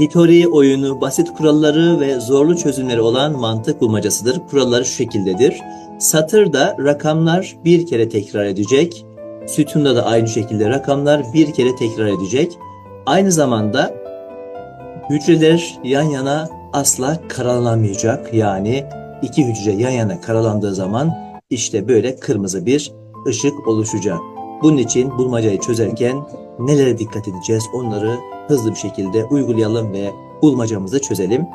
Hitori oyunu basit kuralları ve zorlu çözümleri olan mantık bulmacasıdır. Kuralları şu şekildedir. Satırda rakamlar bir kere tekrar edecek. Sütunda da aynı şekilde rakamlar bir kere tekrar edecek. Aynı zamanda hücreler yan yana asla karalamayacak. Yani iki hücre yan yana karalandığı zaman işte böyle kırmızı bir ışık oluşacak. Bunun için bulmacayı çözerken nelere dikkat edeceğiz onları hızlı bir şekilde uygulayalım ve bulmacamızı çözelim.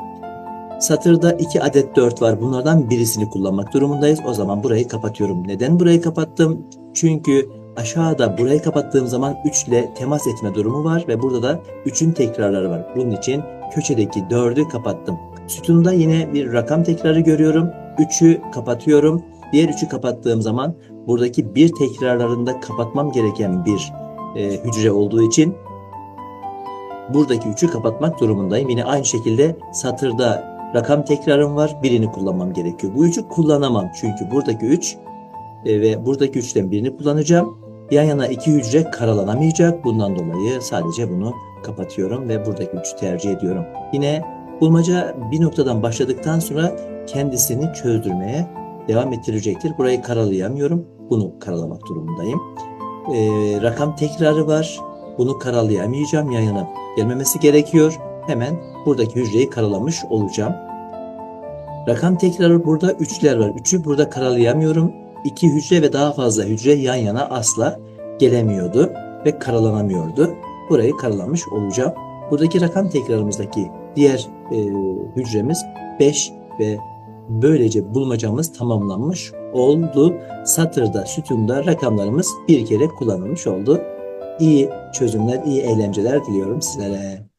Satırda iki adet 4 var. Bunlardan birisini kullanmak durumundayız. O zaman burayı kapatıyorum. Neden burayı kapattım? Çünkü aşağıda burayı kapattığım zaman 3 ile temas etme durumu var ve burada da 3'ün tekrarları var. Bunun için köşedeki 4'ü kapattım. Sütunda yine bir rakam tekrarı görüyorum. 3'ü kapatıyorum. Diğer 3'ü kapattığım zaman buradaki bir tekrarlarında kapatmam gereken bir e, hücre olduğu için buradaki 3'ü kapatmak durumundayım. Yine aynı şekilde satırda rakam tekrarım var. Birini kullanmam gerekiyor. Bu 3'ü kullanamam. Çünkü buradaki 3 e, ve buradaki 3'ten birini kullanacağım. Yan yana iki hücre karalanamayacak. Bundan dolayı sadece bunu kapatıyorum ve buradaki 3'ü tercih ediyorum. Yine bulmaca bir noktadan başladıktan sonra kendisini çözdürmeye devam ettirecektir. Burayı karalayamıyorum. Bunu karalamak durumundayım. Ee, rakam tekrarı var. Bunu karalayamayacağım. Yan yana gelmemesi gerekiyor. Hemen buradaki hücreyi karalamış olacağım. Rakam tekrarı burada üçler var. Üçü burada karalayamıyorum. İki hücre ve daha fazla hücre yan yana asla gelemiyordu ve karalanamıyordu. Burayı karalamış olacağım. Buradaki rakam tekrarımızdaki diğer e, hücremiz 5 ve böylece bulmacamız tamamlanmış oldu. Satırda, sütunda rakamlarımız bir kere kullanılmış oldu. İyi çözümler, iyi eğlenceler diliyorum sizlere.